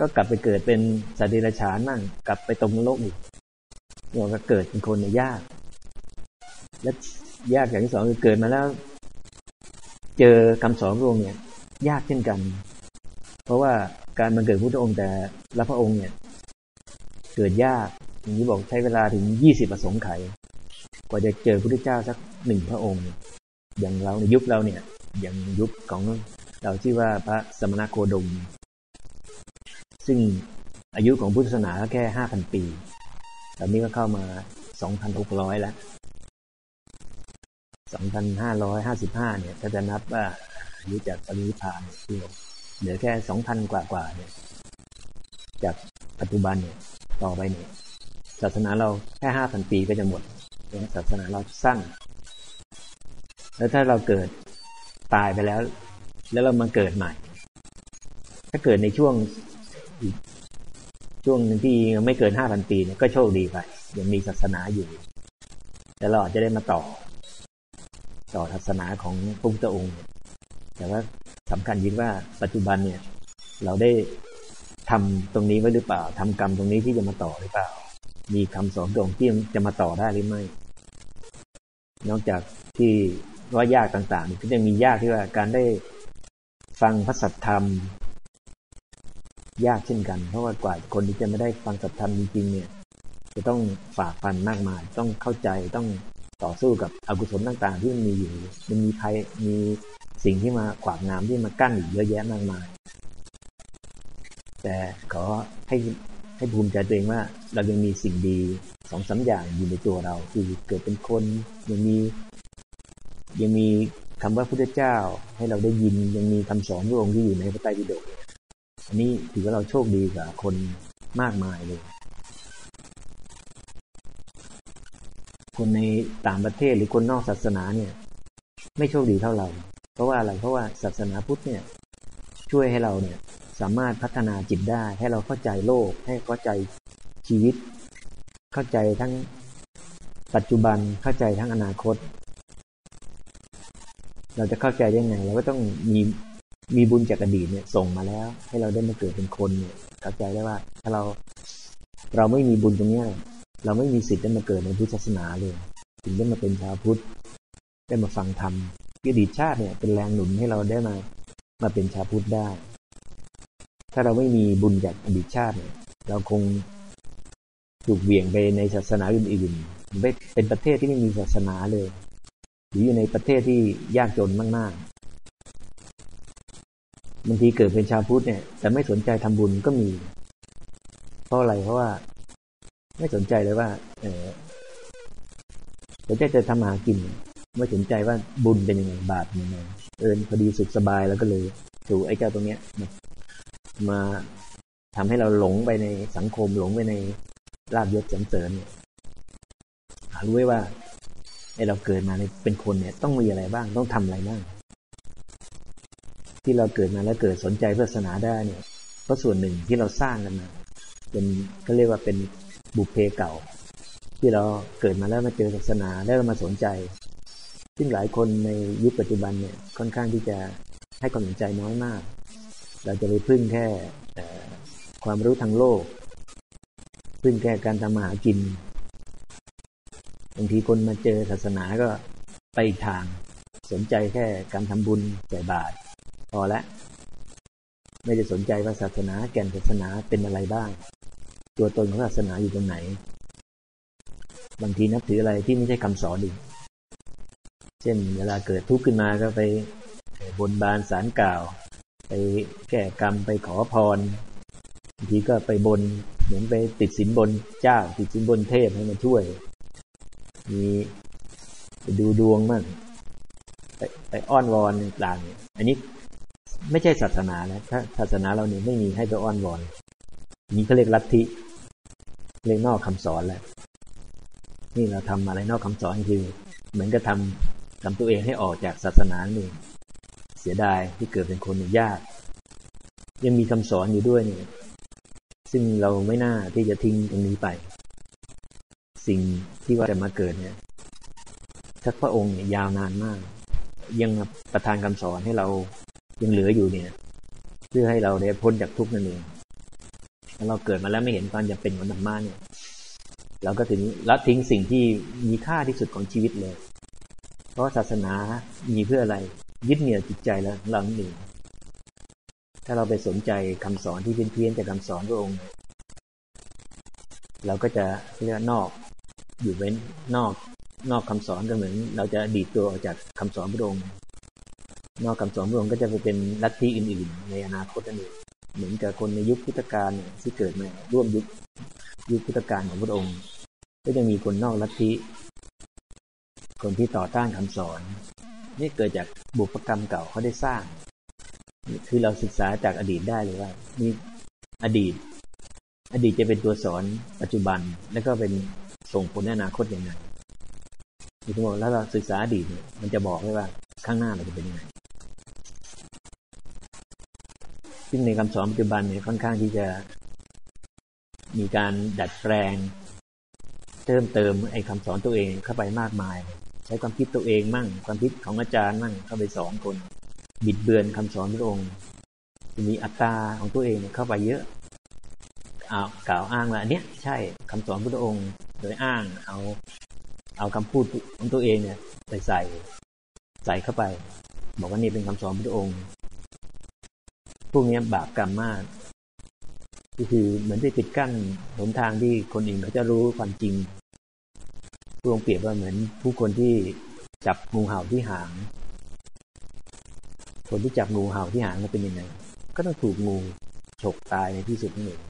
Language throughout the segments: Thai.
ก็กลับไปเกิดเป็นสัตว์เดรัจฉานมั่งกลับไปตรงโลกอีกเราก็เกิดเป็นคนเนี่ยยาก และยากอย่างที่สองคือเกิดมาแล้ว เจอคำสอนพระองค์เนี่ย ยากเช่นกัน เพราะว่าการมาเกิดพระองค์แต่ละพระองค์เนี่ย เกิดยากอย่างนี้บอกใช้เวลาถึงยี่สิบประสงค์ไข กว่าจะเจอพระพุทธเจ้าสักหนึ่งพระองค์ อย่างเราในยุคเราเนี่ย อย่างยุคของเราที่ว่าพระสมณโคดม ซึ่งอายุของพุทธศาสนาแค่ห้าพันปี ตอนนี้ก็เข้ามาสองพันหกร้อยแล้วสองพันห้าร้อยห้าสิบห้าเนี่ยถ้าจะนับว่าอายุจากปรินิพานคือเหลือแค่สองพันกว่ากว่าเนี่ย จากปัจจุบันเนี่ยต่อไปเนี่ยศาสนาเราแค่ห้าพันปีก็จะหมดศาสนาเราสั้น แล้วถ้าเราเกิดตายไปแล้ว แล้วเรามาเกิดใหม่ ถ้าเกิดในช่วง ช่วงที่ไม่เกินห้าพันปีเนี่ยก็โชคดีไป ยังมีศาสนาอยู่ แต่เราอาจจะได้มาต่อ ต่อศาสนาของพระพุทธองค์ แต่ว่าสำคัญยิ่งว่าปัจจุบันเนี่ย เราได้ทำตรงนี้ไว้หรือเปล่าทำกรรมตรงนี้ที่จะมาต่อหรือเปล่า มีคำสอนตรงที่จะมาต่อได้หรือไม่ นอกจากที่ว่ายากต่างๆก็จะมียากที่ว่าการได้ฟังพระสัทธรรม ยากเช่นกัน เพราะว่ากว่าคนที่จะไม่ได้ฟังสัทธรรมจริงๆเนี่ย จะต้องฝ่าฟันมากมาย ต้องเข้าใจต้องต่อสู้กับอกุศลต่างๆ ที่มันมีอยู่มันมีภัยมีสิ่งที่มาขวางน้ำที่มากั้นอยู่เยอะแยะมากมาย แต่ขอให้ให้ภูมิใจตัวเองว่า เรายังมีสิ่งดีสองสาอย่างอยู่ในตัวเรา คือเกิดเป็นคนยังมี ยังมีคำว่าพุทธเจ้าให้เราได้ยินยังมีคำสอนพระองค์ที่อยู่ในพระไตรปิฎก อันนี้ถือว่าเราโชคดีกว่าคนมากมายเลย คนในต่างประเทศหรือคนนอกศาสนาเนี่ย ไม่โชคดีเท่าเรา เพราะว่าอะไร เพราะว่าศาสนาพุทธเนี่ย ช่วยให้เราเนี่ย สามารถพัฒนาจิตได้ ให้เราเข้าใจโลก ให้เข้าใจชีวิต เข้าใจทั้งปัจจุบัน เข้าใจทั้งอนาคต เราจะเข้าใจได้ไง เราก็ต้องมี มีบุญจากอดีตเนี่ยส่งมาแล้ว ให้เราได้มาเกิดเป็นคนเนี่ยเข้าใจได้ว่า ถ้าเราเราไม่มีบุญตรงนี้เราไม่มีสิทธิ์ได้มาเกิดในพุทธศาสนาเลย ถึงได้มาเป็นชาวพุทธได้มาฟังธรรมอดีตชาติเนี่ยเป็นแรงหนุนให้เราได้มามาเป็นชาวพุทธได้ ถ้าเราไม่มีบุญจากอดีตชาติเนี่ย เราคงถูกเบี่ยงไปในศาสนาอื่นๆเป็นประเทศที่ไม่มีศาสนาเลย หรืออยู่ในประเทศที่ยากจนมากๆ บางทีเกิดเป็นชาวพุทธเนี่ย แต่ไม่สนใจทำบุญก็มี เพราะอะไรเพราะว่า ไม่สนใจเลยว่า เออสนใจจะทำหากิน ไม่สนใจว่าบุญเป็นยังไงบาปเป็นยังไงเอินพอดีสุขสบายแล้วก็เลยถูกไอ้เจ้าตรงเนี้ยมามาทำให้เราหลงไปในสังคมหลงไปในลาบยศสรรเสริญเนี่ยรู้ไว้ว่าไอเราเกิดมาเป็นคนเนี่ย ต้องมีอะไรบ้างต้องทำอะไรบ้าง ที่เราเกิดมาแล้วเกิดสนใจศาสนาได้เนี่ยเพราะส่วนหนึ่งที่เราสร้างกันมาเป็นก็เรียกว่าเป็นบุพเพเก่า ที่เราเกิดมาแล้วมาเจอศาสนาแล้วเรามาสนใจ ซึ่งหลายคนในยุคปัจจุบันเนี่ยค่อนข้างที่จะให้ความสนใจน้อยมาก เราจะไปพึ่งแค่ความรู้ทางโลก พึ่งแค่การทำมาหากินบางทีคนมาเจอศาสนาก็ไปอีกทาง สนใจแค่การทำบุญใส่บาตร พอละ ไม่ได้สนใจว่าศาสนาแก่นศาสนาเป็นอะไรบ้าง ตัวตนของศาสนาอยู่ตรงไหน บางทีนับถืออะไรที่ไม่ใช่คำสอนอีกเช่น เวลาเกิดทุกข์ขึ้นมาก็ไปบนบานสารกล่าว ไปแก้กรรมไปขอพรบางทีก็ไปบนเหมือนไปติดสินบนเจ้า ติดสินบนเทพให้มาช่วย มีไปดูดวงมั่งไปไปอ้อนวอนต่าง อันนี้ ไม่ใช่ศาสนาแล้วถ้าศาสนาเราเนี่ยไม่มีให้ไปอ้อนวอนนี้เขาเรียกลัทธิเรียกนอกคำสอนแหละนี่เราทำอะไรนอกคำสอนคือ เหมือนกับทำทำตัวเองให้ออกจากศาสนานี่เสียดายที่เกิดเป็นคนยาก ยังมีคำสอนอยู่ด้วยเนี่ยซึ่งเราไม่น่าที่จะทิ้งตรงนี้ไป สิ่งที่ว่าจะมาเกิดเนี่ยทักพระองค์เนี่ยยาวนานมาก ยังประทานคำสอนให้เรา ยังเหลืออยู่เนี่ย เพื่อให้เราได้พ้นจากทุกข์นั่นเองถ้าเราเกิดมาแล้วไม่เห็นความจำเป็นของธรรมะเนี่ยเราก็ถึงละทิ้งสิ่งที่มีค่าที่สุดของชีวิตเลย เพราะศาสนามีเพื่ออะไร ยึดเหนี่ยวจิตใจแล้วเราหนึ่งถ้าเราไปสนใจคำสอนที่เพี้ยนๆจากคำสอนพระองค์ เราก็จะเรียกนอกอยู่เว้นนอกนอกคำสอนก็เหมือน เราจะดีดตัวออกจากคำสอนพระองค์ นอกคำสอนพระองค์ก็จะไปเป็นลัทธิอื่นๆ ในอนาคตนั่นเองเหมือนกับคนในยุคพุทธกาลที่เกิดมาร่วมยุคยุคพุทธกาลของพระองค์ ก็จะมีคนนอกลัทธิ คนที่ต่อต้านคำสอน นี่เกิดจากบุพกรรมเก่าเขาได้สร้าง คือเราศึกษาจากอดีตได้เลยว่านี่อดีต อดีตจะเป็นตัวสอนปัจจุบันแล้วก็เป็นส่งผลในอนาคตยังไงมีทั้งหมดแล้วเราศึกษาอดีตเนี่ยมันจะบอกได้ว่าข้างหน้าเราจะเป็นยังไง ซึ่งในคำสอนปัจจุบันเนี่ยค่อนข้างที่จะมีการดัดแปลงเติมเติมไอ้คำสอนตัวเองเข้าไปมากมาย ใช้ความคิดตัวเองมั่ง ความคิดของอาจารย์มั่งเข้าไปสอนคน บิดเบือนคำสอนพระองค์มีอัตตาของตัวเองเข้าไปเยอะเอากล่าวอ้างว่าอันเนี้ยใช่คำสอนพระองค์โดยอ้างเอาเอาคำพูดของตัวเองเนี่ยไปใส่ใส่เข้าไป บอกว่านี่เป็นคำสอนพระองค์ พวกนี้บาปกรรมมาก ก็คือเหมือนที่ปิดกั้นหนทางที่คนอื่นเขาจะรู้ความจริงพวงเปรียบว่าเหมือนผู้คนที่จับงูเห่าที่หาง คนที่จับงูเห่าที่หางมันเป็นยังไง ก็ต้องถูกงูฉกตายในที่สุดนั่นเอง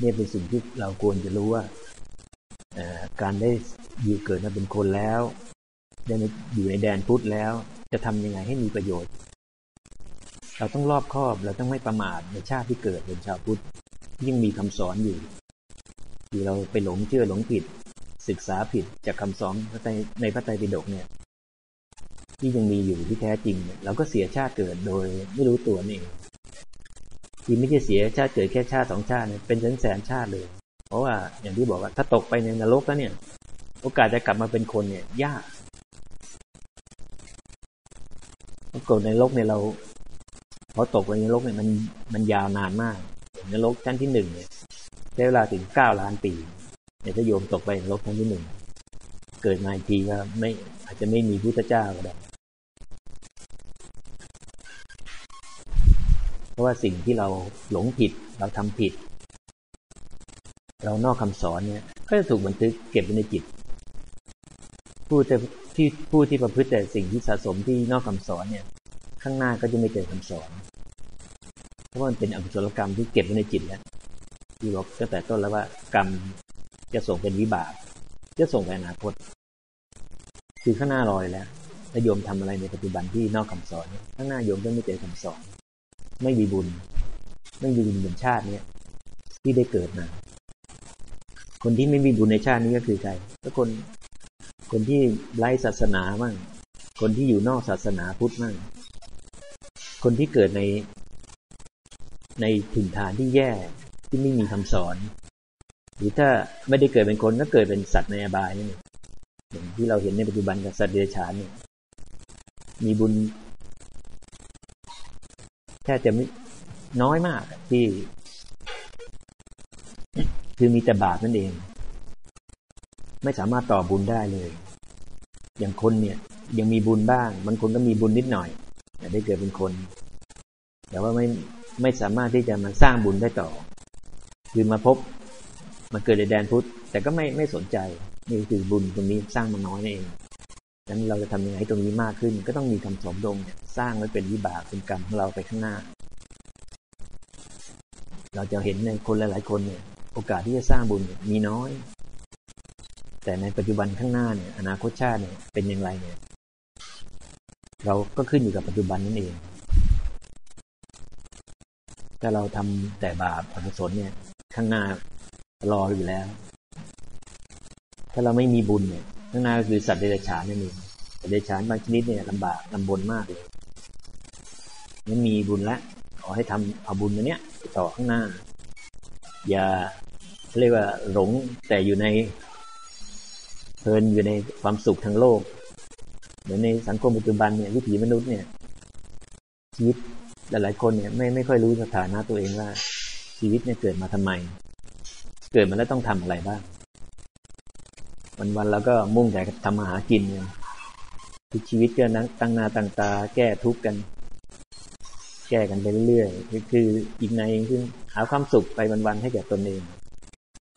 นี่เป็นสิ่งที่เราควรจะรู้ว่าการได้อยู่เกิดมาเป็นคนแล้ว ได้อยู่ในแดนพุทธแล้ว จะทำยังไงให้มีประโยชน์ เราต้องรอบคอบ เราต้องไม่ประมาทในชาติที่เกิดเป็นชาวพุทธยิ่งมีคำสอนอยู่ที่เราไปหลงเชื่อหลงผิด ศึกษาผิดจากคำสอนในพระไตรปิฎกเนี่ย ที่ยังมีอยู่ที่แท้จริงเนี่ยเราก็เสียชาติเกิดโดยไม่รู้ตัวนี่ที่ไม่ใช่เสียชาติเกิดแค่ชาติสองชาติเนี่ยเป็นแสนแสนชาติเลย เพราะว่าอย่างที่บอกว่าถ้าตกไปในนรกแล้วเนี่ย โอกาสจะกลับมาเป็นคนเนี่ยยากเพราะกฎในโลกเนี่ยเรา เพราตกไปในนรกเนี่ยมันมันยาวนานมากนรกชั้นที่หนึ่งเนี่ยใช้เวลาถึงเก้าล้านปีเนี่ยถ้าโยมตกไปนรกชั้นที่หนึ่งเกิดมาอีกทีก็ไม่อาจจะไม่มีพุทธเจ้าก็ได้เพราะว่าสิ่งที่เราหลงผิดเราทำผิด เรานอกคำสอนเนี่ยก็จะถูกบันทึกเก็บไว้ในจิตผู้ที่ผู้ที่ประพฤติแต่สิ่งที่สะสมที่นอกคำสอนเนี่ย ข้างหน้าก็จะไม่เจอคำสอน เพราะมันเป็นอกุศลกรรมที่เก็บไว้ในจิตแล้วที่บอกตั้งแต่ต้นแล้วว่ากรรมจะส่งเป็นวิบาก จะส่งไปอนาคต คือข้างหน้ารอยแล้วถ้าโยมทำอะไรในปัจจุบันที่นอกคำสอน ข้างหน้าโยมก็ไม่เจอคำสอน ไม่มีบุญ ไม่มีบุญเหมือนชาติเนี้ยที่ได้เกิดมา คนที่ไม่มีบุญในชาตินี้ก็คือใครก็คน คนที่ไร้ศาสนามั่งคนที่อยู่นอกศาสนาพุทธมั่งคนที่เกิดใน ในถิ่นฐานที่แย่ที่ไม่มีคำสอน หรือถ้าไม่ได้เกิดเป็นคนก็เกิดเป็นสัตว์ในอบายนี่อย่างที่เราเห็นในปัจจุบันกับสัตว์เดรัจฉานเนี่ยมีบุญแค่จะไม่น้อยมากที่ คือมีแต่บาปนั่นเอง ไม่สามารถต่อบุญได้เลย อย่างคนเนี่ย ยังมีบุญบ้างบางคนก็มีบุญนิดหน่อยได้เกิดเป็นคน แต่ว่าไม่ ไม่สามารถที่จะมาสร้างบุญได้ต่อ คือมาพบมาเกิดในแดนพุทธ แต่ก็ไม่ไม่สนใจนี่คือบุญตรงนี้สร้างมาน้อยนั่นเองดังนั้นเราจะทำยังไงให้ตรงนี้มากขึ้น ก็ต้องมีคำสมดงเนี่ยสร้างไว้เป็นวิบากเป็นกรรมของเราไปข้างหน้า เราจะเห็นในคนหลาย ๆ คนเนี่ย โอกาสที่จะสร้างบุญมีน้อย แต่ในปัจจุบันข้างหน้าเนี่ย อนาคตชาติเนี่ยเป็นอย่างไรเนี่ย เราก็ขึ้นอยู่กับปัจจุบันนั่นเอง ถ้าเราทำแต่บาปอกุศลเนี่ย ข้างหน้ารออยู่แล้ว ถ้าเราไม่มีบุญเนี่ย ข้างหน้าก็คือสัตว์เดรัจฉานนั่นเองสัตว์เดรัจฉานบางชนิดเนี่ยลำบากลำบนมากเลยไม่มีบุญละขอให้ทำเอาบุญอันเนี้ยต่อข้างหน้า อย่าเรียกว่าหลงแต่อยู่ในเพลินอยู่ในความสุขทางโลกเหมือนในสังคมปัจจุบันเนี่ยวิถีมนุษย์เนี่ยชีวิต หลายๆคนเนี่ยไม่ไม่ค่อยรู้สถานะตัวเองว่า ชีวิตเนี่ยเกิดมาทำไม เกิดมาแล้วต้องทำอะไรบ้าง วันๆเราก็มุ่งแต่ทำมาหากินเนี่ยทุกชีวิตก็นั่งตั้งนาตั้งตา แก้ทุกข์กัน แก้กันไปเรื่อยๆคืออีกในคือหาความสุขไปวันๆให้แก่ตนเอง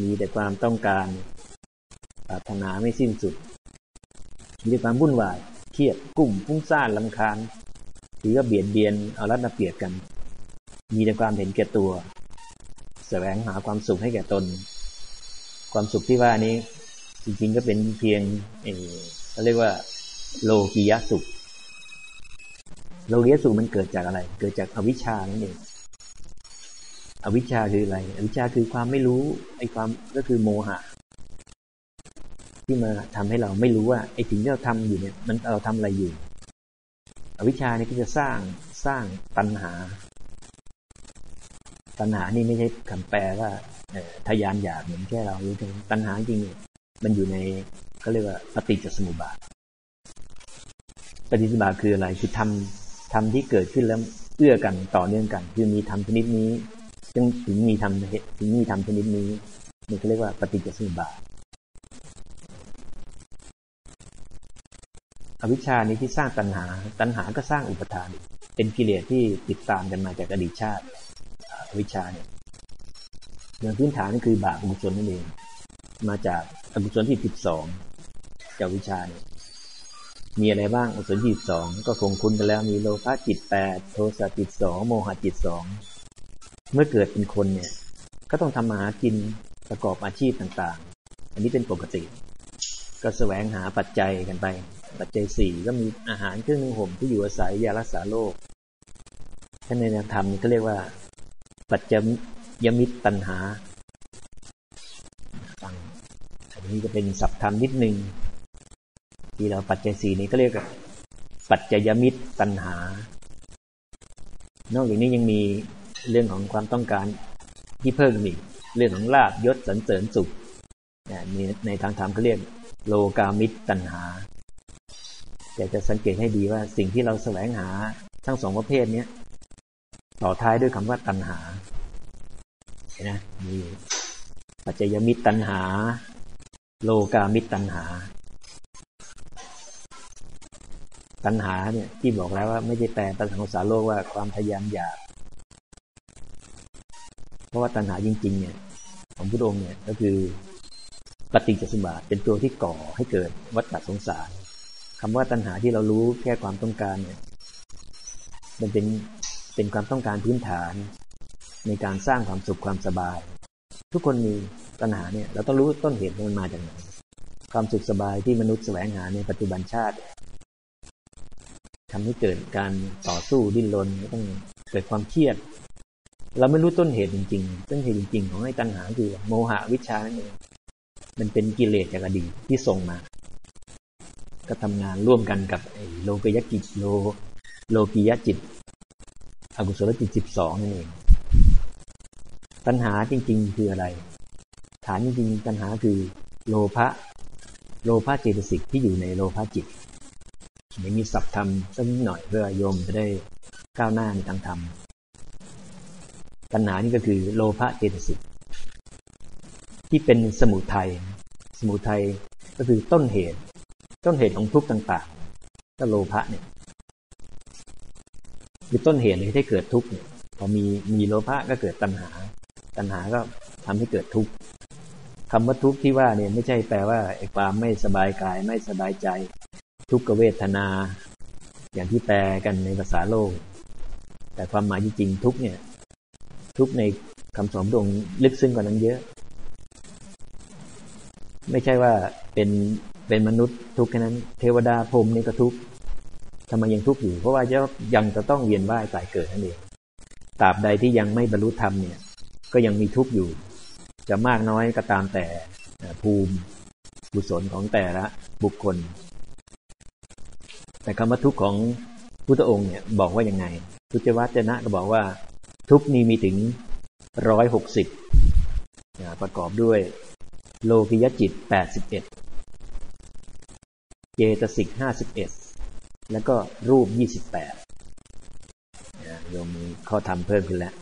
มีแต่ความต้องการปรารถนาไม่สิ้นสุดมีแต่ความวุ่นวายเครียดกุ้มฟุ้งซ่านลำคาญ หรือก็เบียดเบียนเอารัดมาเปรียบกัน มีแต่ความเห็นแก่ตัวแสวงหาความสุขให้แก่ตน ความสุขที่ว่านี้ จริงๆก็เป็นเพียงเออเขาเรียกว่า โลกียสุข โลกียสุขมันเกิดจากอะไร เกิดจากอวิชชานั่นเองอวิชชาคืออะไร อวิชชาคือความไม่รู้ไอ้ความก็คือโมหะ ที่มาทำให้เราไม่รู้ว่าไอ้สิ่งที่เราทำอยู่เนี่ย มันเราทำอะไรอยู่ อวิชชานี่ก็จะสร้างสร้างตัณหา ตัณหานี่ไม่ใช่คำแปลว่าทยานอยากเหมือนแค่เรารู้ถึงตัณหาจริงมันอยู่ในเขาเรียกว่าปฏิจจสมุปบาทปฏิจจสมุปบาทคืออะไรคือทำทำที่เกิดขึ้นแล้วเอื้อกันต่อเนื่องกัน คือมีธรรมชนิดนี้ จึงถึงมีธรรมถึงมีธรรมชนิดนี้นี่เขาเรียกว่าปฏิจจสมุปบาท อวิชชานี้ที่สร้างตัณหา ตัณหาก็สร้างอุปทาน เป็นกิเลสที่ติดตามกันมาจากอดีตชาติวิชาเนี่ยอย่างพื้นฐานนี่คือบาปอกุศลนั่นเอง มาจากอกุศลที่สิบสองจากวิชาเนี่ยมีอะไรบ้างอกุศลที่สิบสองก็คงคุ้นกันแล้วมีโลภะจิตแปดโทสะจิตสองโมหะจิตสองเมื่อเกิดเป็นคนเนี่ย ก็ต้องทำมาหากินประกอบอาชีพต่างๆ อันนี้เป็นปกติ ก็แสวงหาปัจจัยกันไป ปัจจัยสี่ก็มีอาหารเครื่องนึ่งห่มที่อยู่อาศัยยารักษาโรคท่านในธรรมนี่ก็เรียกว่า ปัจจยมิตรตัณหาฟังอันนี้จะเป็นศัพท์ธรรมนิดนึงที่เราปัจจัยสี่นี้ก็เรียกว่าปัจจยมิตรตัณหา นอกจากนี้ยังมีเรื่องของความต้องการที่เพิ่มอีกเรื่องของลาบยศสันเสริญสุขนี่ในทางธรรมเขาเรียกโลกามิตรตัณหา อยากจะสังเกตให้ดีว่าสิ่งที่เราแสวงหาทั้งสองประเภทนี้ต่อท้ายด้วยคำว่าตัณหาเห็นไหมมีปัจจยมิตรตัณหา โลกามิตรตัณหา ตัณหาเนี่ยที่บอกแล้วว่าไม่ใช่แปลภาษาของสาโลกว่าความทยานอยาก เพราะว่าตัณหาจริง ๆ เนี่ย ของพุทธองค์เนี่ยก็คือปฏิจจสมบัติเป็นตัวที่ก่อให้เกิดวัฏฏสงสาร คำว่าตัณหาที่เรารู้แค่ความต้องการเนี่ย มันเป็นเป็นความต้องการพื้นฐาน ในการสร้างความสุขความสบาย ทุกคนมีปัญหาเนี่ย เราต้องรู้ต้นเหตุมันมาจากไหนความสุขสบายที่มนุษย์แสวงหาในปัจจุบันชาติทำให้เกิดการต่อสู้ดิ้นรนต้องเกิดความเครียด เราไม่รู้ต้นเหตุจริงๆ ต้นเหตุจริงๆ ของไอ้ตัณหาคือโมหะวิชานั่นเองมันเป็นกิเลสจากอดีตที่ส่งมา ก็ทำงานร่วมกันกับโลกยกิจโลโลกิยจิต อกุศลจิตสิบสองนั่นเองปัญหาจริง ๆ คืออะไร ฐานจริงๆปัญหาคือ โลภะโลภะเจตสิกที่อยู่ในโลภะจิตไม่มีศัพท์ธรรมสักหน่อยเพื่อโยมจะได้ก้าวหน้าในทางธรรมปัญหานี่ก็คือโลภะเจตสิกที่เป็นสมุทัยสมุทัยก็คือต้นเหตุ ต้นเหตุของทุกข์ต่างๆก็โลภะเนี่ยคือต้นเหตุเลยที่เกิดทุกข์พอมีมีโลภะก็เกิดตัณหา ตัณหาก็ทำให้เกิดทุกข์คำว่าทุกข์ที่ว่าเนี่ยไม่ใช่แปลว่าไอ้ความไม่สบายกายไม่สบายใจ ทุกขเวทนา อย่างที่แปลกันในภาษาโลก แต่ความหมายจริงๆทุกเนี่ย ทุกในคำสอนดวงลึกซึ้งกว่านั้นเยอะ ไม่ใช่ว่าเป็น เป็นมนุษย์ทุกข์แค่นั้น เทวดาพรมนี่ก็ทุกข์ทำไมยังทุกข์อยู่ เพราะว่าจะยังจะต้องเวียนว่ายตายเกิดนั่นเองตราบใดที่ยังไม่บรรลุธรรมเนี่ย ก็ยังมีทุกข์อยู่ จะมากน้อยก็ตามแต่ภูมิบุศลของแต่ละบุคคล แต่คำว่าทุกข์ของพุทธองค์เนี่ยบอกว่ายังไง พุทธวจนะก็บอกว่า ทุกนี้มีถึงร้อยหกสิบประกอบด้วย โลกิยจิตแปดสิบเอ็ด เจตสิกห้าสิบเอ็ดแล้วก็รูป28โยมมีข้อธรรมเพิ่มขึ้นแล้ว